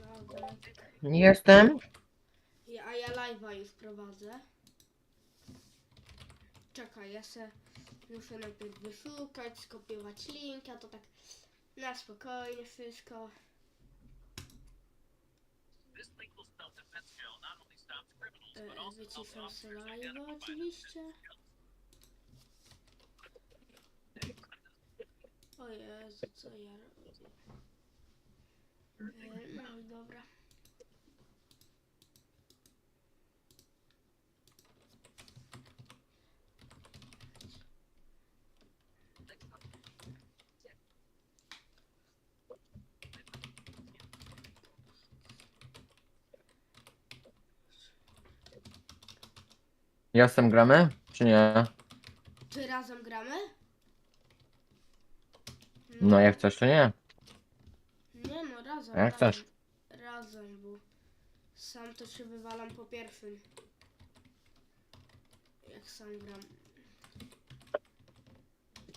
Lodek. Jestem. Ja- A ja live'a już prowadzę. Czekaj, ja se muszę najpierw wyszukać, skopiować link, a to tak na spokojnie wszystko. E, Wyciszam sobie live'a oczywiście. O Jezu, co ja robię? E, No i dobra. Jestem gramy? Czy nie? Czy razem gramy? No jak chcesz, czy nie? Nie no, razem. Jak razem. chcesz? Razem, bo sam to się wywalam po pierwszym. Jak sam gram.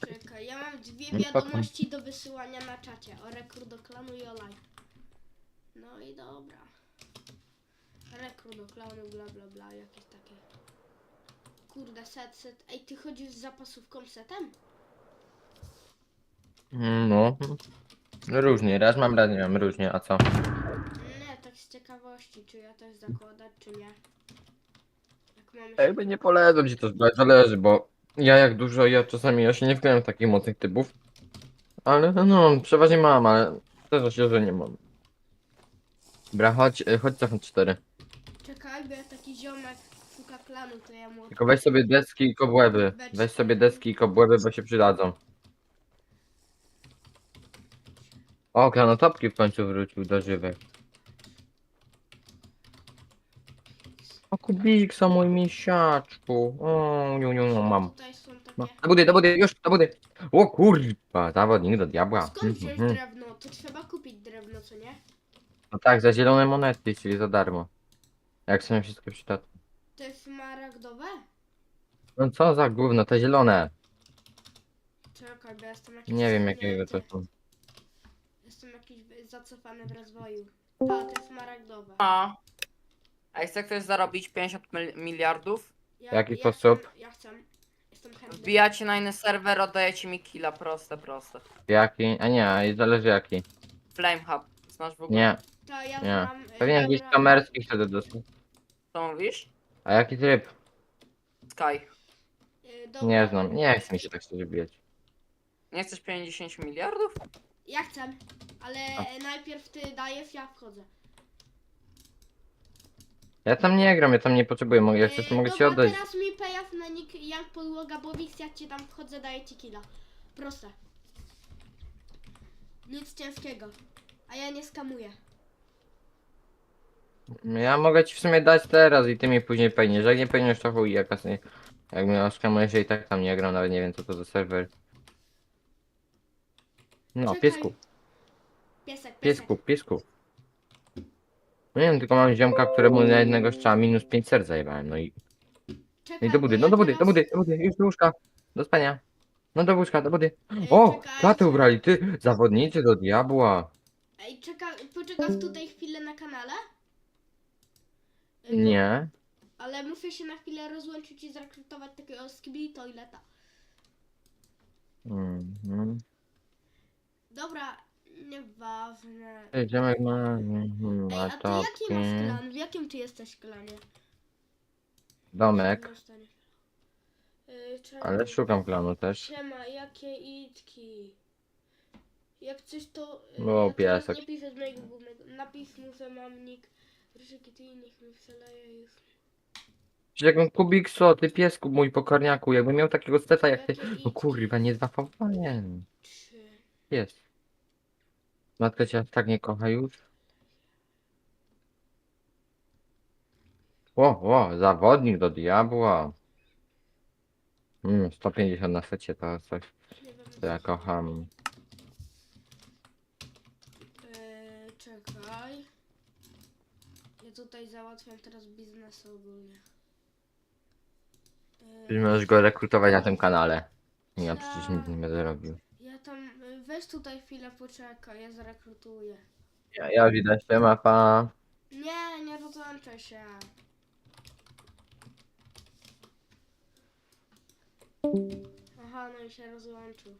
Czekaj, ja mam dwie No, wiadomości do wysyłania na czacie. O rekrut do klanu i o live. No i dobra. Rekrut do klanu, bla bla bla, jakieś takie. Kurde, set, set. Ej, ty chodzisz z zapasówką setem? Mm, No. Różnie, raz mam, raz nie mam, różnie, a co? Nie, tak z ciekawości, czy ja też zakładać, czy nie. Jak mamy Jakby nie polecam ci to zbrać, zależy, bo ja jak dużo, ja czasami ja się nie wkładam w takich mocnych typów. Ale no, no przeważnie mam, ale zdarza się, że nie mam. Dobra, chodź, e, chodź cofnąć cztery. Czekaj, bo ja taki ziomek szuka klanu, to ja mu... Tylko weź sobie deski i kobłęby. Weź sobie deski i kobłęby, bo się przydadzą. O, klanotopki w końcu wrócił do żywych. O, Kubiksa, mój misiaczku. O, niu, niu, niu, mam. Tutaj są takie... No, do budy, do budy, już, do budy. O kurwa, zawodnik do diabła. Skąd wziąć Mhm. drewno? To trzeba kupić drewno, co nie? No tak, za zielone monety, czyli za darmo. Jak sobie wszystko przydatne. To jest smaragdowe? No co za gówno, te zielone. Czekaj, bo ja jestem jakiś... Nie wiem jakiego to są. Zacofany w rozwoju. A, to jest smaragdowe. A. A chce ktoś zarobić 50 mil- miliardów? Ja, W jaki ja sposób? Chcę, ja chcę. Jestem chętny. Wbijacie na inny serwer, oddajecie mi killa, proste, proste. Jaki? A nie, zależy jaki. Flame Hub, znasz w ogóle? Nie, To ja nie. znam... y, Pewnie jakiś dobra- kamerski wtedy dostał. Co mówisz? A jaki tryb? Sky. y, dobra. Nie znam, nie chce mi się tak szczerze bijać. Nie chcesz 50 miliardów? Ja chcę, ale A. najpierw ty dajesz, ja wchodzę. Ja tam nie gram, ja tam nie potrzebuję, mogę, jak to E, mogę ci dobra, oddać. teraz mi payoff na nick jak podłoga, bo Wix, jak cię tam wchodzę, daję ci killa. Proste. Nic ciężkiego. A ja nie skamuję. Ja mogę ci w sumie dać teraz i ty mi później pejniesz. Jak nie pejniesz to chuj, sobie. Jak mnie oskamujesz, że i tak tam nie gram, nawet nie wiem co to za serwer. No, Czekaj. piesku, Piesek, piesek. piesku, piesku. No nie wiem, tylko mam ziomka, któremu na jednego strzała minus 5 serc zajebałem, no i... Czekaj, No i do budy, no ja do budy, teraz- do budy, do budy, już do łóżka. Do spania. No do łóżka, do budy. Ej, O! czekajcie. Klatę ubrali, ty! Zawodnicy do diabła. Ej, czeka, poczekasz tutaj chwilę na kanale? Bo- Nie. Ale muszę się na chwilę rozłączyć i zrekrutować takiego skibli toileta. Mhm. Dobra, nieważne. Ej, Ziomek ma... mhm, Ej, ma a ty jaki masz topki. klan? W jakim ty jesteś klanie? Domek. Yy. Ale szukam klanu też. Siema, jakie itki? Jak coś to... No, ja teraz piesek. Nie piszę z mojego głównego. Napisz mu, że mam nick. Ryżyki ty niech mi przeleje już. Przecież jak Kubikso, ty piesku mój pokorniaku, jakbym miał takiego steta jak ty. Jakie No itki? kurwa, nie zwafowałem. Trzy. Jest. Matka cię aż tak nie kocha już? O, o, zawodnik do diabła. Mm, 150 na secie to coś, co ja kocham. Yy, czekaj. Ja tutaj załatwiam teraz biznes ogólnie. Yy, Ty możesz go rekrutować na tym kanale. Ja przecież tak. nic nie będę robił. Weź tutaj chwilę poczekaj, ja zarekrutuję. Ja, ja widać się mapa. Nie, nie rozłączaj się. Aha, no i się rozłączył.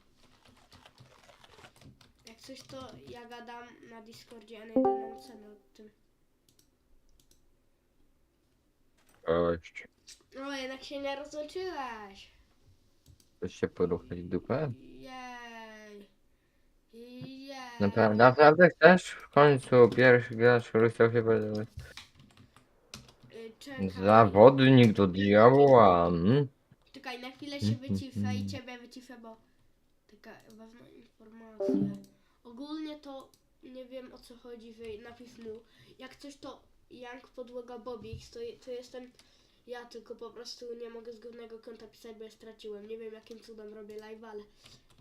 Jak coś to ja gadam na Discordzie N1MC nad tym. Cześć. No jednak się nie rozłączyłeś. Chcesz się poruchać dupę? Jej. Naprawdę, naprawdę chcesz? W końcu pierwszy gracz, który chciał się powiedzieć. Y, Czekaj. Zawodnik do diabła. mm. Czekaj, na chwilę się wycifę i ciebie wycifę, bo taka ważna informacja. Ogólnie to nie wiem o co chodzi, wy napisz mu. Jak coś to Young Podłoga Bobix, to, je- to jestem ja, tylko po prostu nie mogę z głównego konta pisać, bo je straciłem. Nie wiem jakim cudem robię live, ale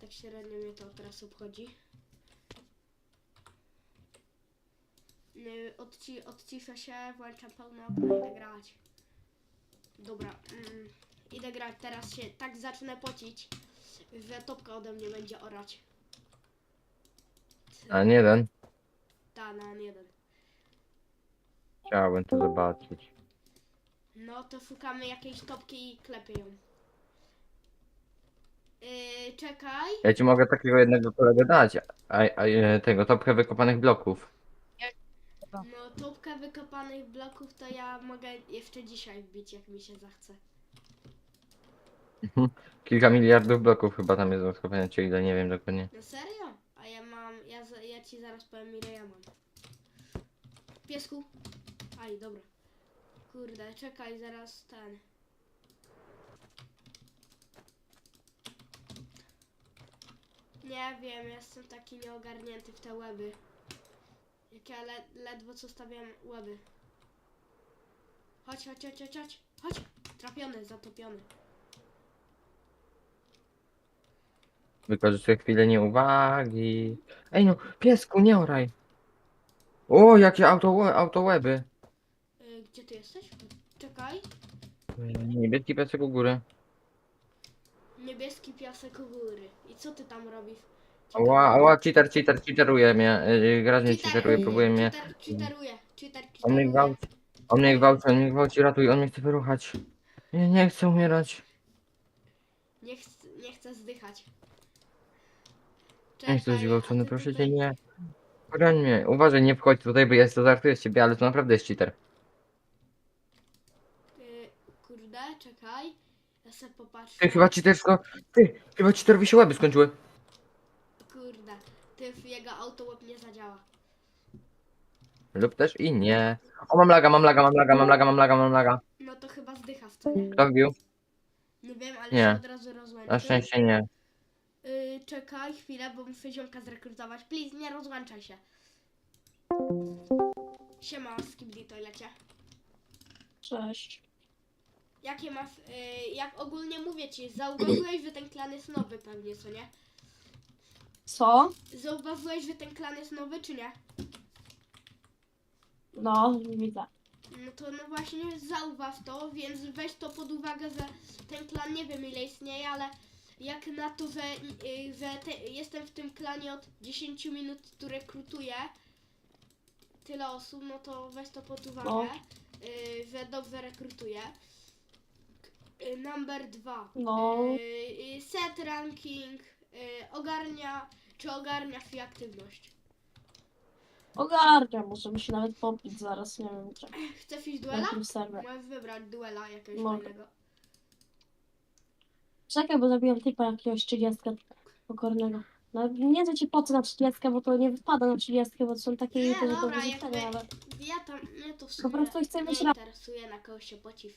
tak średnio mnie to teraz obchodzi. Y, Odci odciszę się, włączam pełno okno, idę grać. Dobra, mm, idę grać, teraz się tak zacznę pocić, że topka ode mnie będzie orać. A nie ten. Ta, na jeden. Chciałbym to zobaczyć. No to szukamy jakiejś topki i klepię ją. Yy, czekaj. Ja ci mogę takiego jednego kolegę dać. A, a e, tego topkę wykopanych bloków. No topkę wykopanych bloków to ja mogę jeszcze dzisiaj wbić, jak mi się zachce. Kilka miliardów bloków chyba tam jest do schowania, czy ile, nie wiem dokładnie. No serio? A ja mam, ja, za- ja ci zaraz powiem ile ja mam. Piesku. Aj, dobra. Kurde, czekaj, zaraz ten. Nie wiem, jestem taki nieogarnięty w te łeby. Jak ja le ledwo co stawiam łeby. Chodź, chodź, chodź, chodź, chodź, chodź. Trafiony, zatopiony. Wykorzystuję chwilę nieuwagi. Ej no, piesku, nie oraj. O, jakie auto, autoweby. Y, gdzie ty jesteś? Czekaj. Niebieski piesek u góry. Niebieski piasek u góry. I co ty tam robisz? Co tam Ła, robisz? ła, cheater, cheater, cheateruje mnie. Yy, Grać mnie Cheater, cheateruje, próbuje mnie. Cheater, cheateruje, cheater, On mnie cheateruje. gwałci. On mnie gwałci, on mnie gwałci, ratuj, on mnie chce wyruchać. Nie, nie chcę umierać. Nie, ch nie chcę zdychać. Nie chcę być Czekaj, gwałcony, a ty proszę cię, tutaj- nie. Broń mnie. Uważaj, nie wchodź tutaj, bo jest to żartuję z ciebie, ale to naprawdę jest cheater. Y, kurde, czekaj. Ja sobie popatrzę. Ty, chyba cheatersko... Ty, chyba cheaterowi się łeby skończyły. Kurde, ty jego autołap nie zadziała. Lub też i nie. O, mam laga, mam laga, mam laga, mam laga, mam laga, mam laga. No to chyba zdycha w co nie? Kto wbił? Nie wiem, ale Nie. się od razu rozłączy. Na szczęście nie. Y, czekaj chwilę, bo muszę ziomka zrekrutować. Please, nie rozłączaj się. Siema, Skibidi Toilecie. Cześć. Jakie masz, y, jak ogólnie mówię ci, zauważyłeś, że ten klan jest nowy pewnie, co nie? Co? Zauważyłeś, że ten klan jest nowy, czy nie? No, widzę. No to no właśnie zauważ to, więc weź to pod uwagę, że ten klan nie wiem ile istnieje, ale jak na to, że, y, że te, jestem w tym klanie od 10 minut, tu rekrutuję tyle osób, no to weź to pod uwagę, No. y, że dobrze rekrutuję. Y, number 2. No. Y, set ranking y, ogarnia, czy ogarnia się aktywność. Ogarnia, możemy się nawet popić zaraz, nie wiem, czy Chcesz iść na duela? tym serwer. Możesz wybrać duela jakiegoś Mogę. fajnego. Czekaj, bo zabiłem typa jakiegoś 30 pokornego. No nie wiem ci po co na 30, bo to nie wypada na 30, bo to są takie Nie, że to dobra, jakby- nawet. Ja tam, mnie to w Po sumie prostu chcę nie mieć na... interesuje, na kogoś się pociw.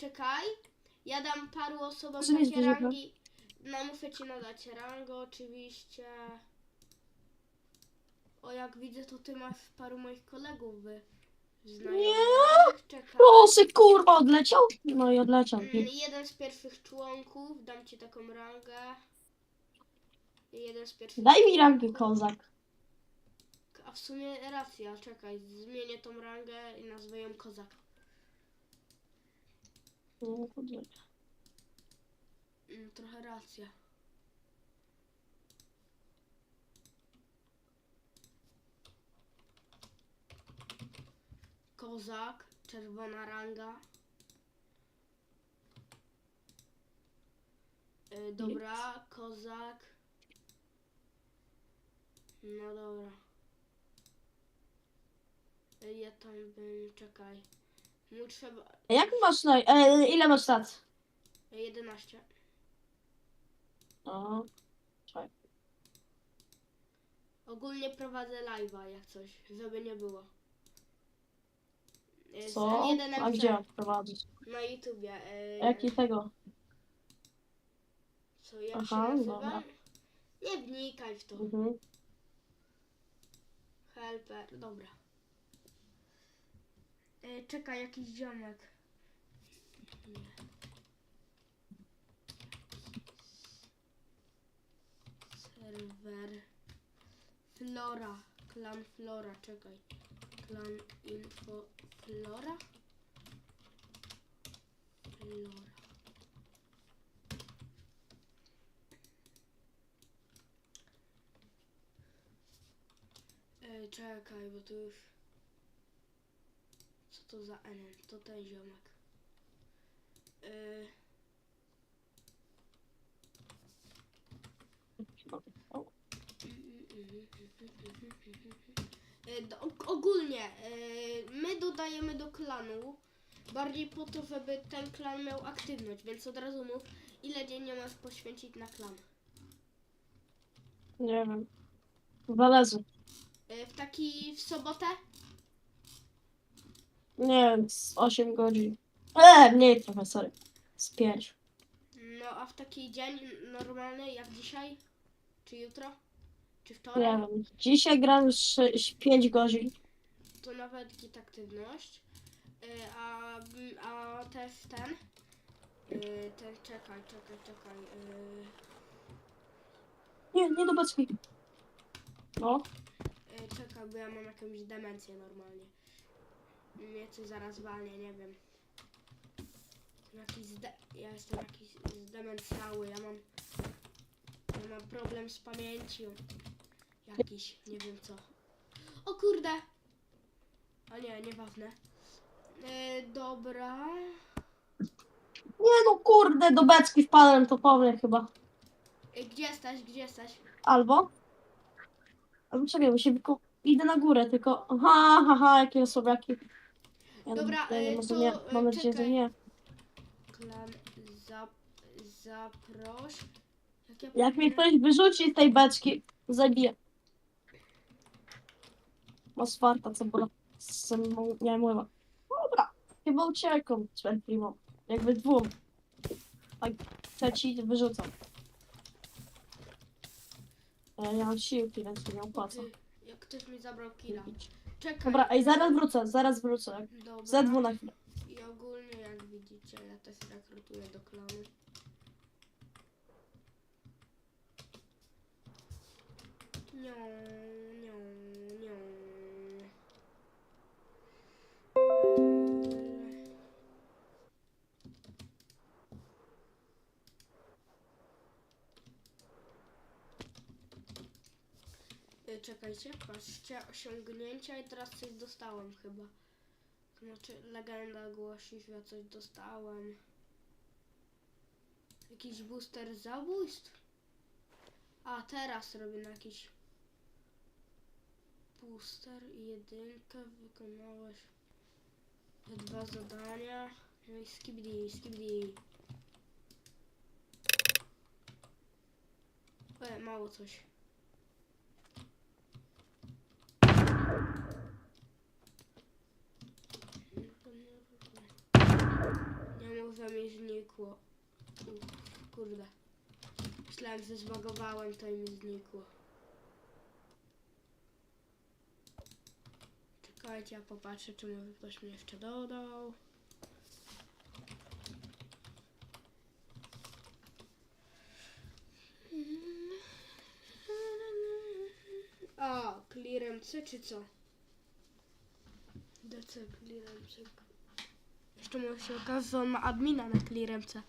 Czekaj, ja dam paru osobom mieć takie no. rangi. No muszę ci nadać rangę oczywiście. O jak widzę to ty masz paru moich kolegów wy. Znajomych. Czekaj. Proszę, kurwa, odleciał? No i odleciał. Mm, Jeden z pierwszych członków, dam ci taką rangę. Jeden z pierwszych. Daj mi rangę, kozak. A w sumie racja, czekaj, zmienię tą rangę i nazwę ją kozak. No, trochę racja. Kozak, czerwona ranga. Y, dobra, kozak. No dobra. Y, Ja tam bym, czekaj. Mu trzeba A jak masz na... E, ile masz lat? 11. O, Ogólnie prowadzę live'a jak coś, żeby nie było. Z co? N1MC A gdzie prowadzić? na YouTubie. y, Jaki tego? Co, jak Aha, się nazywa? dobra. Nie wnikaj w to. Mhm. Helper, dobra. Y, czekaj, jakiś ziomek. Serwer. Flora. Klan Flora, czekaj. Klan info Flora? Flora. Ej, czekaj, bo tu już... To za N? To ten ziomek. Yy, Yy, do- Ogólnie, yy, my dodajemy do klanu bardziej po to, żeby ten klan miał aktywność, więc od razu mów, ile dziennie masz poświęcić na klan. Nie wiem. Yy, W taki, w sobotę? Nie wiem, z 8 godzin. E, mniej trochę, sorry. Z 5. No, a w taki dzień normalny, jak dzisiaj? Czy jutro? Czy Nie wczoraj? wiem. Dzisiaj gram już 5 godzin. To nawet git aktywność. Yy, a, a też ten. Yy, ten, czekaj, czekaj, czekaj. Yy, Nie, nie do beczki. No, yy, czekaj, bo ja mam jakąś demencję normalnie. Mnie coś zaraz walnie, nie wiem. Jakiś ja jestem jakiś zdemencjały, ja mam. Ja mam problem z pamięcią. Jakiś, nie wiem co. O kurde! A nie, nieważne. Yy, dobra. nie no kurde, do beczki wpadłem, to powiem chyba. Yy, gdzie jesteś, gdzie jesteś? Albo? Albo czekaj, bo się. Idę na górę, tylko... Ha, ha, ha, jakie osobiaki. Ja Dobra, ja nie, może to, nie, mam nadzieję, że nie. Klan zap, zaproś. Jak, ja Jak mnie ktoś wyrzuci z tej beczki, zabiję. Ma swarta, co było. Nie mówię. Dobra, chyba uciekam z primo. Jakby dwóm. Tak, trzeci wyrzucam. Ja nie mam siłki, więc to nie opłaca. Ty, jak ktoś mi zabrał killa. Czekaj. Dobra, ej, zaraz wrócę, zaraz wrócę. Dobra. Ze dwu na chwilę. I ogólnie jak widzicie, ja też rekrutuję do klanu. Nią, Y, Czekajcie, patrzcie, osiągnięcia i teraz coś dostałem chyba. Znaczy, legenda głosi, że ja coś dostałem. Jakiś booster zabójstw? A, teraz robię na jakiś booster i jedynkę. Wykonałeś te dwa zadania. No i skibidi, skibidi. E, mało coś. Nie może mi znikło. Kurde. Myślałem, że zbagowałem, to i mi znikło. Czekajcie, ja popatrzę, czy może ktoś mnie jeszcze dodał. Clearem clearance czy co? DC clearance. Jeszcze może się okazać, że on ma admina na clearance.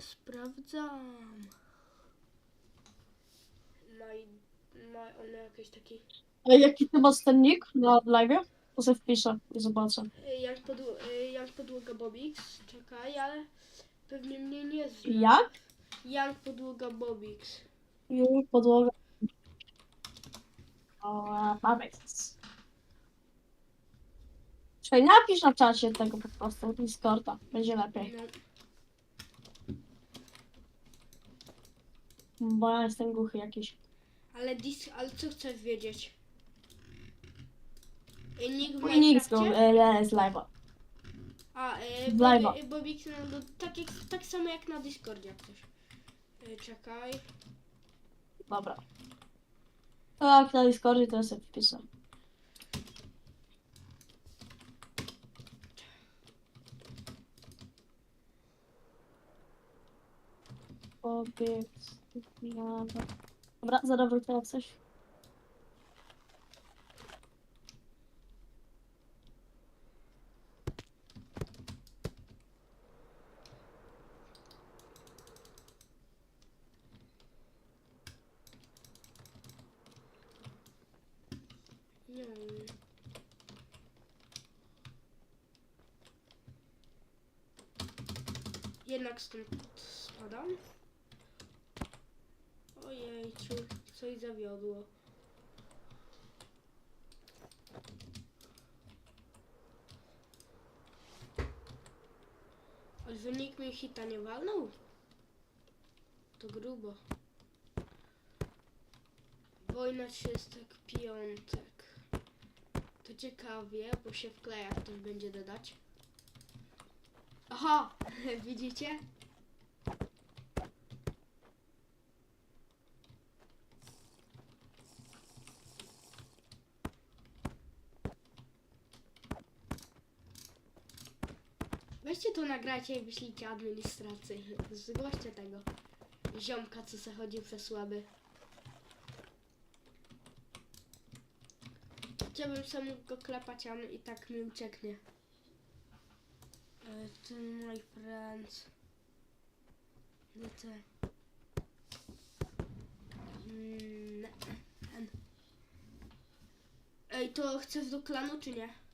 Sprawdzam. Ma, ma on jakieś taki... A jaki ty masz ten nick na live? To sobie wpiszę i zobaczę. Y, Jak, podło- y, jak podłoga Bobix, czekaj, ale pewnie mnie nie zna. Jak? Jak podłoga Bobix. Już podłoga. O, mamy. Czekaj, napisz na czacie tego po prostu, Discorda. Będzie lepiej. No, Bo ja jestem głuchy jakiś. ale, dis, ale co chcesz wiedzieć? Y, Nick w z, go- Minecrafcie? e, z live'a. A, y, live'a. Bobby, Bobix, no, no, tak, jak, tak samo jak na Discordzie jak coś. Y, czekaj. Dobra. Tak, na Discordzie to ja sobie wpiszę. Pobieg. Dobra, zadawaj teraz coś. Jednak stąd spadam. Ojejciu, coś zawiodło. Ale że nikt mi hita nie walnął? To grubo. Wojna 35. To ciekawie, bo się wkleja, ktoś będzie dodać. Aha, widzicie? Weźcie to nagrajcie i wyślijcie administracji. Zgłoście tego ziomka, co se chodził przez słaby. Chciałbym sam go klepać, a i tak mi ucieknie. E, Ten my friends. Mm, N. Ej, to chcesz do klanu czy nie?